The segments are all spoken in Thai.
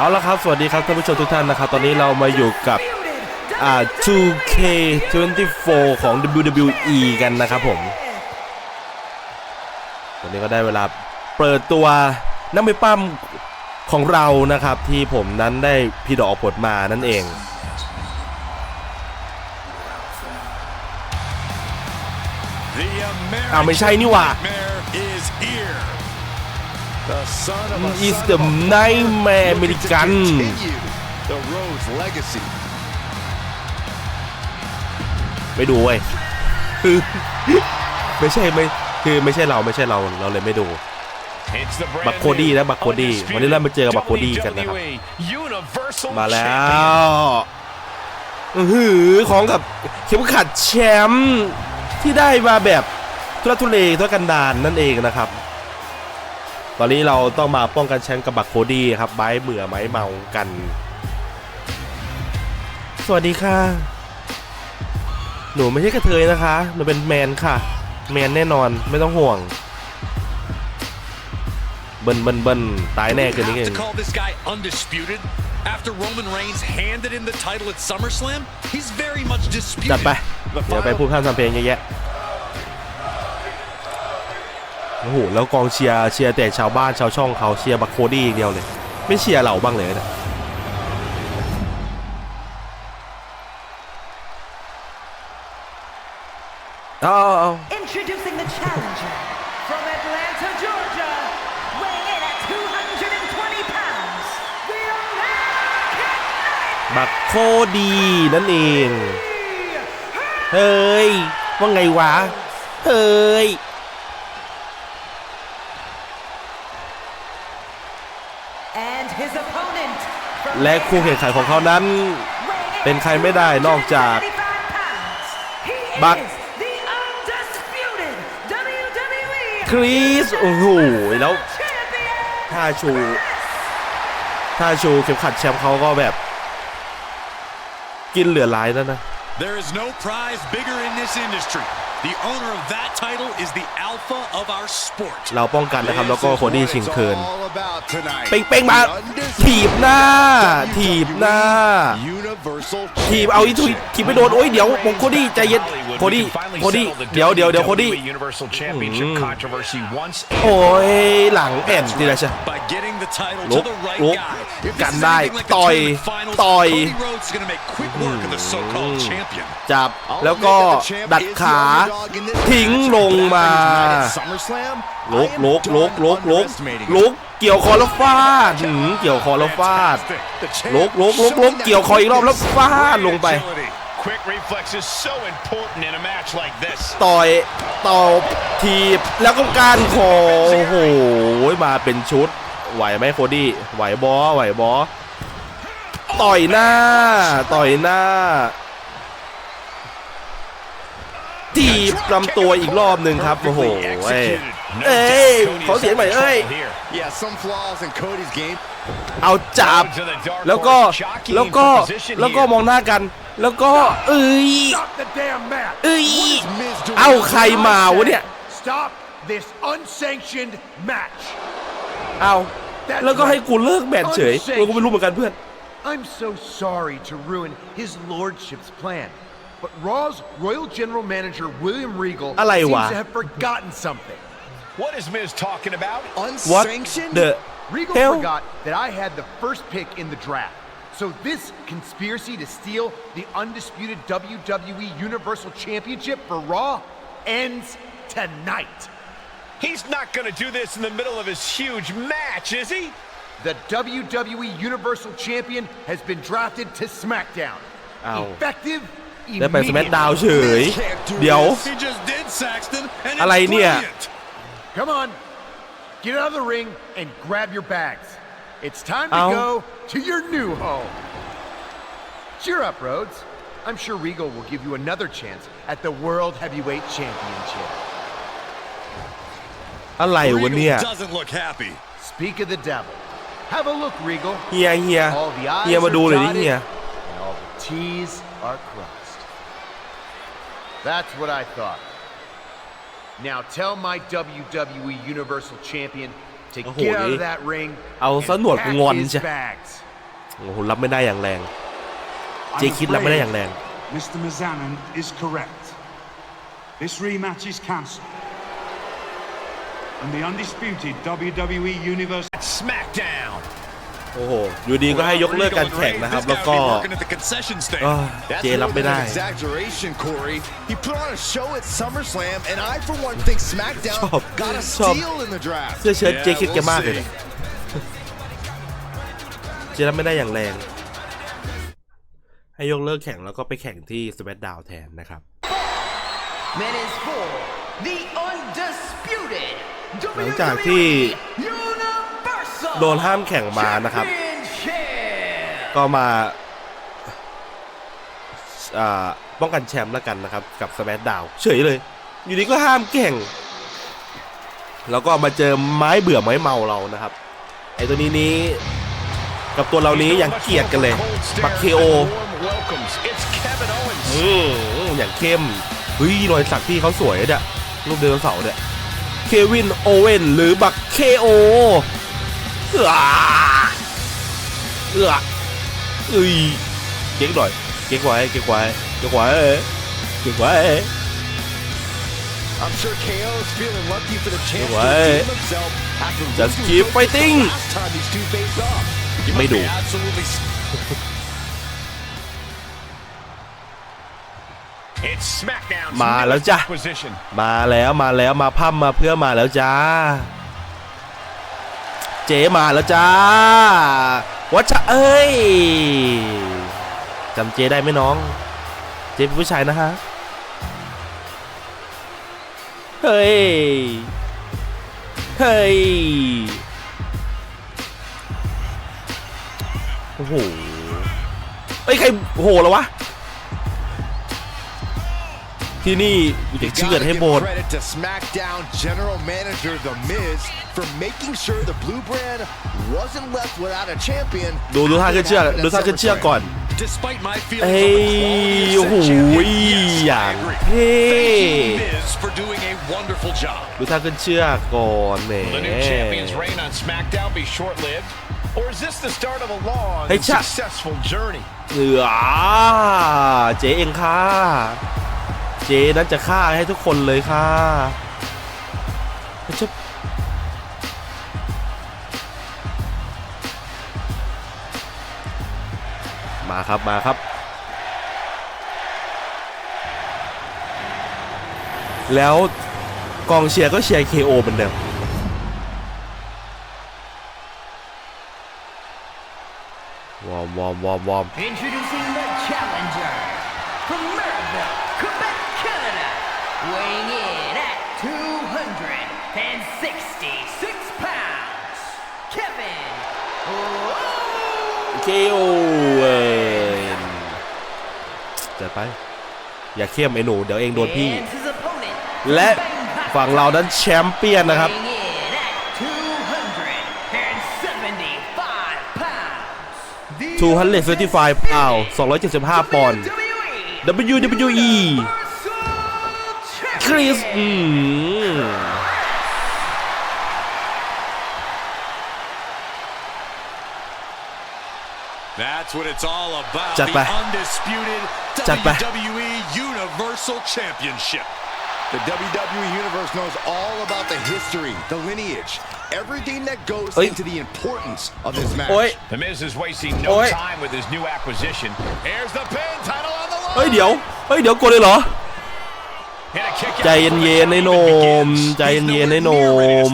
เอาละครับ สวัสดีครับท่านผู้ชมทุกท่านนะครับ ตอนนี้เรามาอยู่กับอ่า 2K24 ของ WWE กันนะครับผม ตอนนี้ก็ได้เวลาเปิดตัวนักมวยปั้มของเรานะครับ ที่ผมนั้นได้พี่ดอกผลมานั่นเองอ้าวไม่ใช่นี่หว่า is the nightmare American ไม่ดูเว้ยคือไม่ใช่ไม่คือไม่ใช่เราไม่ใช่เราเราเลยไม่ดูบักโคดี้นะบักโคดี้วันนี้เรามาเจอกับบักโคดี้กันนะครับมามาแล้แล้ววอือหือของกับเข็มขัดแชมป์ที่ได้มาแบบทุรทุเลทุรกันดารนั่นเองนะครับ ตอนนี้เราต้องมาป้องกันแชมป์กับบักโคดี้ครับไม้เบื่อไม้เมากัน สวัสดีค่ะ หนูไม่ใช่กระเทยนะคะ หนูเป็นแมนค่ะ แมนแน่นอนไม่ต้องห่วง เบิ้ลเบิ้ลเบิ้ลตายแน่เกินนี้เอง to call this guy undisputed after Roman Reigns handed him the title at SummerSlam? He's very much จัด disputed. ไป เดี๋ยวไปพูดพร่ำทำเพลงเยอะแยะ โอ้โหแล้วกองเชียร์เชียร์แต่ชาวบ้านชาวช่องเขาเชียร์บักโคดี้อย่างเดียวเลย ไม่เชียร์เราบ้างเลยนะเอาเอาเอา Introducing the challenger from Atlanta, Georgia, weighing in at 220 pounds, the American บักโคดีนั่นเอง เฮ้ย ว่าไงวะ เฮ้ย and his opponent from และคู่แข่งขันของเขานั้น เป็นใครไม่ได้นอกจาก บักคริสโอ้โหแล้วท่าชูท่าชูเข็มขัดแชมป์เขาก็แบบ กินเหลือหลายแล้วนะ There is no prize bigger in this industry The owner of that title is the alpha of our sport. เราป้องกันนะครับแล้วก็โคดี้ชิงเคิร์นเป้เป้งงเป้เป้งงมามาถีถีบบหน้า ถีบหน้า ถีถีบบเอาเอาอีอีถุถุยยถีบไม่โดนโอ้ยเดี๋ยวมงโคดี้ใจเย็นโคดี้โคดี้เดี๋ยวเดี๋ยวเดี๋ยวโคดี้ Universal Championship Mm. controversy once โอ้ยหลังแอนทีละใช่ By getting the title Look, to the right look. guy. If Can this is die. anything like the Toy. tournament finals, Toy. Cody Rhodes is going to make quick work of the so-called Mm. champion. จับแล้วก็ดัดขาทิ้งลงมาลุกลุกลุกลุกลุกลุกเกี่ยวคอแล้วฟาดหืมเกี่ยวคอแล้วฟาดลุกลุกลุกลุกเกี่ยวคออีกรอบแล้วฟาดลงไป quick reflexes so important in a match like this ต่อยตบทีบแล้วก็การคอโอ้โหมาเป็นชุด ไหวไหมโคดี้ไหวบอไหวบอต่อยหน้า ต่อยหน้า ทีบลำตัวอีกรอบหนึ่งครับ โอ้โห Perfectly เอ้ย executed. No เอ้ย doubt ขอเสียงหน่อยเอ้ย Cody's in control here. Yeah, some flaws in Cody's game. เอาจับ Roads in the dark แล้วก็ horse, jockeying แล้วก็ for position แล้วก็ here. มองหน้ากัน แล้วก็ เอ้ย Stop the damn match! เอ้ย Miz doing เอาใครมาวะเนี่ย Stop this unsanctioned match! เอาแล้วก็ให้กูเลิกแมตช์เฉยกูก็ไม่รู้เหมือนกันเพื่อน I'm so sorry to ruin his lordship's plan, but Raw's Royal General Manager William Regal seems to have forgotten something. What is Miz talking about? Unsanctioned? What the Regal hell? forgot that I had the first pick in the draft. So this conspiracy to steal the undisputed WWE Universal Championship for Raw ends tonight. He's not going to do this in the middle of his huge match, is he? The WWE Universal Champion has been drafted to SmackDown. Ow. Effective ได้ไปสแม c ดาว immediately. เฉย เดี๋ยว He just did Saxton, and it's อะไรเนี่ย brilliant. Come on, get out of the ring and grab your bags. It's time to Ow. go to your new home. Cheer up, Rhodes. I'm sure Regal will give you another chance at the World Heavyweight Championship. อะไรวะเนี่ย Regal doesn't look happy. Speak of the devil. Have a look, Regal. เฮียเฮีย All the เฮีย I's มาดูเลย are ดิ dotted เฮีย and all the T's are crossed. That's what I thought. Now tell my WWE Universal Champion to Oh, get out holy. of that ring เอา and ซะหนวดกู pack งอน his ใช่ bags. โอ้โหรับไม่ได้อย่างแรง เจคิดรับไม่ได้อย่างแรง Mr. Mazanin is correct. This rematch is cancelled. And the undisputed WWE Universe Smackdown. โอ้โห อยู่ดีก็ให้ยกเลิกการแข่งนะครับ แล้วก็ working at the concession stand. เอ้ย That's เจ a รับ little ไม่ bit of ได้ an exaggeration, Corey. He put on a show at SummerSlam, and I, for one, think SmackDown ชอบ got a ชอบ steal in the draft. เสื้อเชิ้ตเจคิดแก we'll มากเลย see. นะเจรับไม่ได้อย่างแรง ให้ยกเลิกแข่งแล้วก็ไปแข่งที่ส m ป c ดาวแทนนะครับ That is for the undisputed หลังจากที่ Universal โดนห้ามแข่งมานะครับ ก็มาป้องกันแชมป์แล้วกันนะครับ กับส m ป c ดาวเฉยเลย อยู่ดีก็ห้ามแข่ง แล้วก็มาเจอไม้เบื่อไม้เมาเรานะครับ ไอตัวนี้นี้กับตัวเรานี้อย่างเกลียดกันเลยบักเคโออืมอย่างเข้มเฮ้ยรอยสักที่เขาสวยเนี่ยรูปไดโนเสาเนี่ยเควินโอเว่นหรือบักเคโอ เอือเอือเอ้ยเก๊กหน่อยเก๊กไว้เก๊กไว้เก๊กไว้เก๊กไว้ I'm sure KO is feeling lucky for the chance to What? redeem himself after Just losing keep so fighting. the last time these two faced off. ไม่ดู Absolutely. It's SmackDown's มาแล้วจ้ะ newest acquisition. มาแล้วมาแล้วมาพั่มมาเพื่อมาแล้วจ้า เจ๊มาแล้วจ้าวัชเอ้ยจำเจ๊ได้ไหมน้อง เจ๊เป็นผู้ชายนะฮะ เฮ้ย เฮ้ย โอ้โหเอ้ย ใครโหแล้ววะ ที่นี่กูจะ You เชื่อ gotta ให้ give หมด credit to SmackDown General Manager The Miz for making sure the Blue Brand wasn't left without a champion. ดูดูท่าขึ้นเชือกดูท่าขึ้นเชือกก่อน Despite my เอ้ feelings ย on the โอ้ quality โห of said champion, yes, อย่าง I agree. เท่ Thank you, Miz, for doing a wonderful job. ดูท่าขึ้นเชือกก่อนแหม Will the new champion's reign on SmackDown be short-lived? Or is this the start of a long Hey, and Chuck. successful journey? เออเจ๊เองค่ะ เจนั้นจะฆ่าให้ทุกคนเลยค่ะมาครับ มาครับ แล้วกองเชียร์ก็เชียร์ KO เหมือนเดิมวอร์มวอร์มวอร์มวอร์ม Introducing the challenger from Maryville, weighing in at 266 pounds, Kevin Owens. เคโอเวนจัดไป อย่าเข้มไอ้หนู เดี๋ยวเองโดนพี่ And his opponent และ from Bangkok, ฝั่งเรานั้นแชมเปี้ยนนะครับ weighing in at 275 pounds, the 235พาว275 ปอนด์ WWE WWE Universal คริส Champion. อืม That's what it's all about. จัด The ไป undisputed จัดไป WWE Universal Championship. The WWE Universe knows all about the history, the lineage, everything that goes Oi. into the importance of this match. โอ้ย The Miz is wasting no Oi. time with his new acquisition. Here's the pin title on the line. เฮ้ย เดี๋ยว เฮ้ย เดี๋ยวกดเลยเหรอ ใจเย็นเย็นไอ้นมใจเย็นเย็นไอ้นม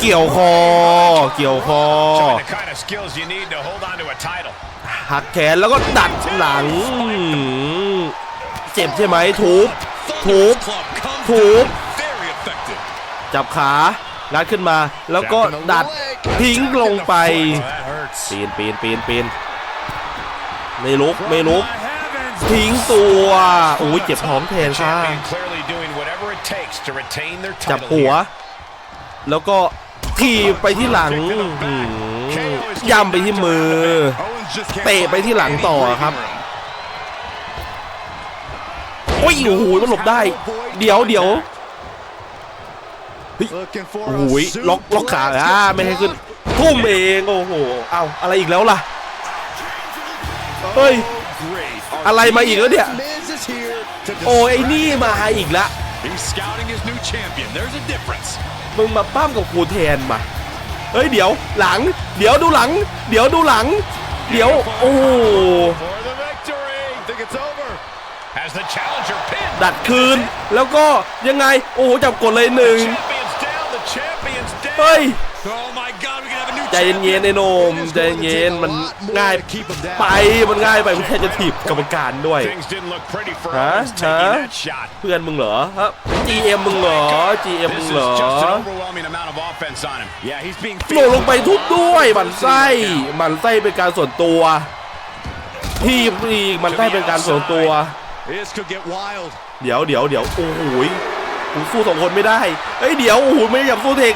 เกี่ยวคอ เกี่ยวคอหักแขนแล้วก็ดัดหลัง เจ็บใช่ไหมทุบทุบทุบจับขาลัดขึ้นมา แล้วก็ดัดทิ้งลงไป ปีนปีนปีนปีนไม่ลุกไม่ลุก ทิ้งตัวโอ้ยเจ็บท้องแทนค่ะ Champion clearly doing whatever it takes to retain their จับ title หัว here. แล้วก็ทีบไปที่หลังอื้อหือย่ำไปที่มือ Owens just can't เตะไปที่หลัง find ต่อ any ครับ breathing room. โอ้ยโอ้โหมันหลบได้ เดี๋ยวเดี๋ยว Looking for โอ้ a โหล็อกล็อกขา suplex อ่าไม่ให้ขึ้นทุ่มเองโอ้โหเอาอะไรอีกแล้วล่ะเฮ้ย Great. อะไรมาอีกแล้วเนี่ย Miz is here to โอ้ยไอ้นี่มาอีกละ He's scouting his new champion. There's a difference. มึงมาปั้มกับกูแทนมาเฮ้ยเดี๋ยวหลัง เดี๋ยวดูหลัง เดี๋ยวดูหลัง เดี๋ยวโอ้โห for the victory. Think it's over. As the challenger pinned. ดัดคืนแล้วก็ยังไง โอ้โหจับกดเลยหนึ่ง Champion's down. The champion's down. เฮ้ย Oh my God, we can have a new ใจเย็นๆไอ้โหนมใจเย็นมันง่ายไปมันง่ายไปมันแค่จะถีบกรรมการด้วย Things didn't look pretty for Huh? Owens taking Huh? that shot. เพื่อนมึงเหรอฮะ GM มึงเหรอ GM มึ This ง is เหรอ just an overwhelming amount of offense on him. Yeah, he's being โหลงลงไปทุบด้วยหมันไส้หมันไส้เป็นการส่วนตัวทีบอีกหมันไส้เป็นการส่วนตัว This could get wild. เดี๋ยวเดี๋ยวเดี๋ยวโอ้โหยกูสู้สองคนไม่ได้เอ้ยเดี๋ยวโอ้โหไม่อยากสู้เทค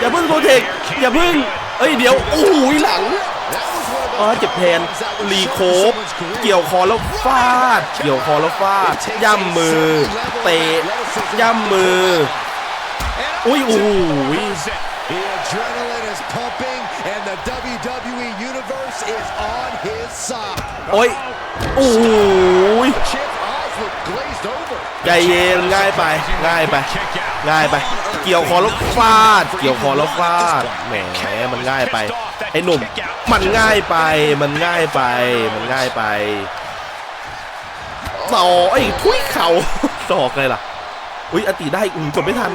อย่าเพิ่งสู้เทคอย่าเพิ่ง เอ้ยเดี๋ยวโอ้โหยหลัง That was one of อ๋อ those เจ็บแทน that would รี shorten โคฟ someone's career. เกี่ยวคอแล้วฟาด เกี่ยวคอแล้วฟาด ย่ำมือ เตะ ย่ำมือ อุ้ยโอ้โหย The adrenaline is pumping, and the WWE Universe is on his side. โอ้ยโอ้โหย Champ's eyes look glazed over. ใจเย็นง่ายไปง่ายไป ง่ายไป เกี่ยวคอแล้วฟาด เกี่ยวคอแล้วฟาดแหมมันง่ายไปไอ้หนุ่มมันง่ายไปมันง่ายไปมันง่ายไปต่อไอ้ยทุยเข่าศอกเลยล่ะอุ้ยอติได้อืมกดไม่ทัน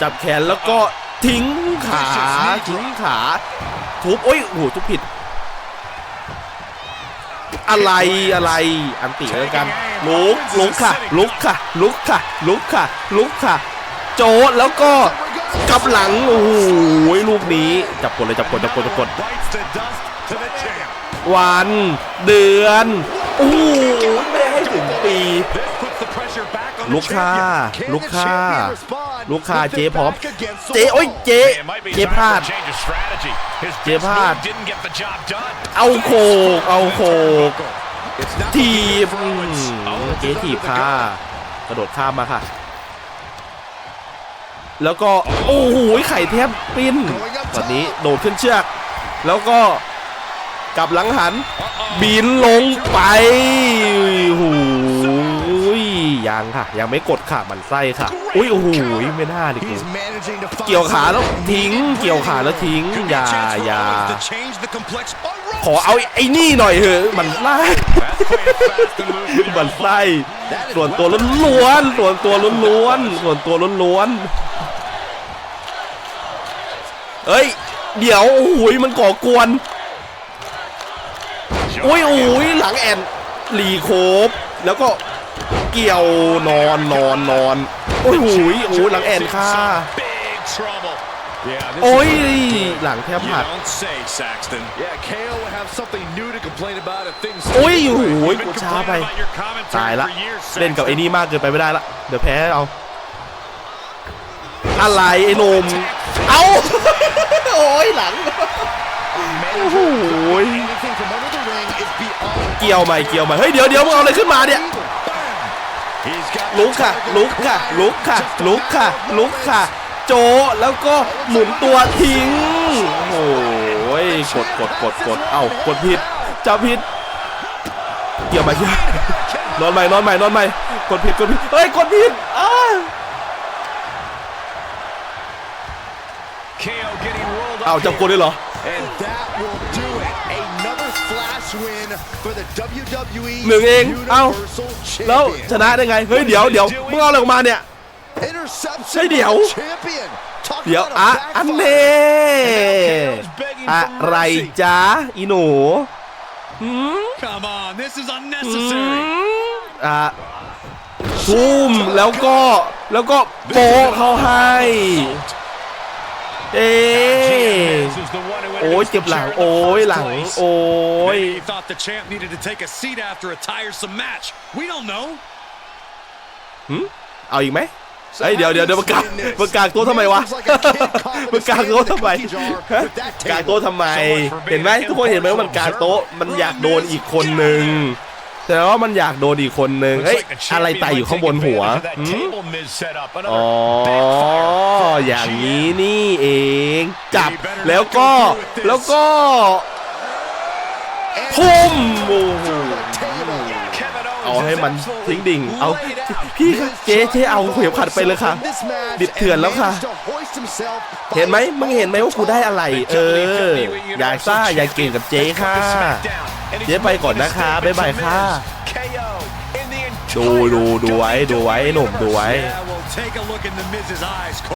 จับแขนแล้วก็ทิ้งขาทิ้งขาทุบโอ้ยโอ้โหทุบผิด อะไรอะไรอันติแล้วกัน ลุกลุกค่ะ ลุกค่ะ ลุกค่ะ ลุกค่ะ ลุกค่ะ โจดแล้วก็กลับหลังโอ้โหลูกนี้จับกดเลยจับกดจับกดจับกด Bites the dust to the champ. วันเดือนโอ้โหไม่ได้ให้ถึงปี This puts the pressure back on ลู the กค้า champion. Can ลูก the ค้า champion respond ลูกค้า with เจ๊ their พร้อม back against the เจ๊โอ้ย wall? เจ๊ It might be เจ๊ time พลาด for a change of strategy. His จ๊ best พลาด move didn't get the job done. เอาโคกเอาโคก It's not ทีบ looking อื good for ม Owens. เจ๊ Owens is ถีบ under the ค่ะ gun. กระโดดข้ามมาค่ะ แล้วก็ โอ้โหไข่แทบปิ้นตอนนี้โดดขึ้นเชือก แล้วก็กลับหลังหัน บินลงไปหู ยยังค่ะ ยังไม่กดค่ะมันไส้ค่ะ อุ้ยโอ้โหไม่น่าดิกู He's managing to find เกี่ยวขาแล้ว some ทิ้ง เกี่ยวขาแล้วทิ้ง Could อ be a ย่า chance for อย่า Owens to change the complex. Oh, rope ขอเอาไอ้นี่หน่อยเถอะมันไล่ That's playing fast and moving. มันไส้ส่วนตัวล้วนๆส่วนตัวล้วนๆส่วนตัวล้วนๆเฮ้ย เดี๋ยวโอ้ยมันก่อกวนโอ้ยโอ้ยหลังแอนรีโคบแล้วก็ เกี่ยวนอนนอนนอนโอ้ยโอ้ยโอ้ยหลังแอนค่ะ Big trouble. Yeah, this โอ้ย is- หลังแทบ You หัก don't say, Saxton. Yeah, KO would have something new to complain about if things โอ้ยโอ้ย You've been กดช้าไป complaining about your commentary ตายละ for years, เล่นกับ Saxton. ไอ้นี่มากเกินไปไม่ได้ละเดี๋ยวแพ้เอาอะไรไอ้หนมเอาโอ้ยหลังโอ้โห anything from under the ring is beyond เกี่ยวใหม่เกี่ยวใหม่เฮ้ยเดี๋ยวเดี๋ยวมึงเอาอะไรขึ้นมาเนี่ย He's got ลุกค่ะ ลุกค่ะ ลุกค่ะ ลุกค่ะ ลุกค่ะ โจแล้วก็หมุนตัวทิ้ง โอ้ยกดกดกดกดเอ้ากดผิดจะผิด เกี่ยวใหม่เกี่ยวนอนใหม่นอนใหม่นอนใหม่กดผิดกดผิดเฮ้ยกดผิดอ้า KO getting rolled up เอาจับกดเลยเหรอ หนึ่งเอง เอ้า Universal แล้ว Champion. ชนะได้ไง เฮ้ย เดี๋ยวเดี๋ยวมึงเอาอะไรออกมาเนี่ย Interception เฮ้ยเดี๋ยว by the champion. Talk เดี๋ยว about a อะ backfire. อันเน่อะไรจ๊ะอีหนูหืม Come on, this is หื unnecessary. มอะทุ่มแล้วก็แล้วก็โปะเขาให้ เอ๊ Miz is the one who ended โอ้ย his เจ็บหลัง chair in the โอ้ย first หลัง place. โอ้ย Maybe he thought the champ needed to take a seat after a tiresome match. We don't know. เอาอีกไหมเฮ้ยเดี๋ยวเดี๋ยวเดี๋ยวมากางมากางโต๊ะทำไมวะมากางโต๊ะทำไมฮะกางโต๊ะทำไม เห็นไหมทุกคนเห็นไหมว่ามันกางโต๊ะมันอยากโดนอีกคนหนึ่งแต่ว่ามันอยากโดนอีกคนหนึ่ง Looks เฮ้ย like the อะไร champion ไต่อยู่ might ข้าง take บนหัว advantage of that หืม table Miz set up. Another อ๋อ backfire from อย่างนี้ GM. นี่เอง จับแล้วก็แล้วก็ทุ่มโอ้โห Kevin Owens เอาให้ is มัน absolutely ทิ้งดิ่ง เอา laid out. พี่คะเจ๊เจ๊เอาเข็มขัดไปเลยค่ะ ดิบเถื่อนแล้วค่ะ เห็นไหมมึงเห็นไหมว่ากูได้อะไร เออ อยากซ่าอยากเก่งกับเจ๊ค่ะ เจ๊ไปก่อนนะคะ บ๊ายบายค่ะ KO in the ดูดูดูไว้ดูไว้หนุ่มดูไว้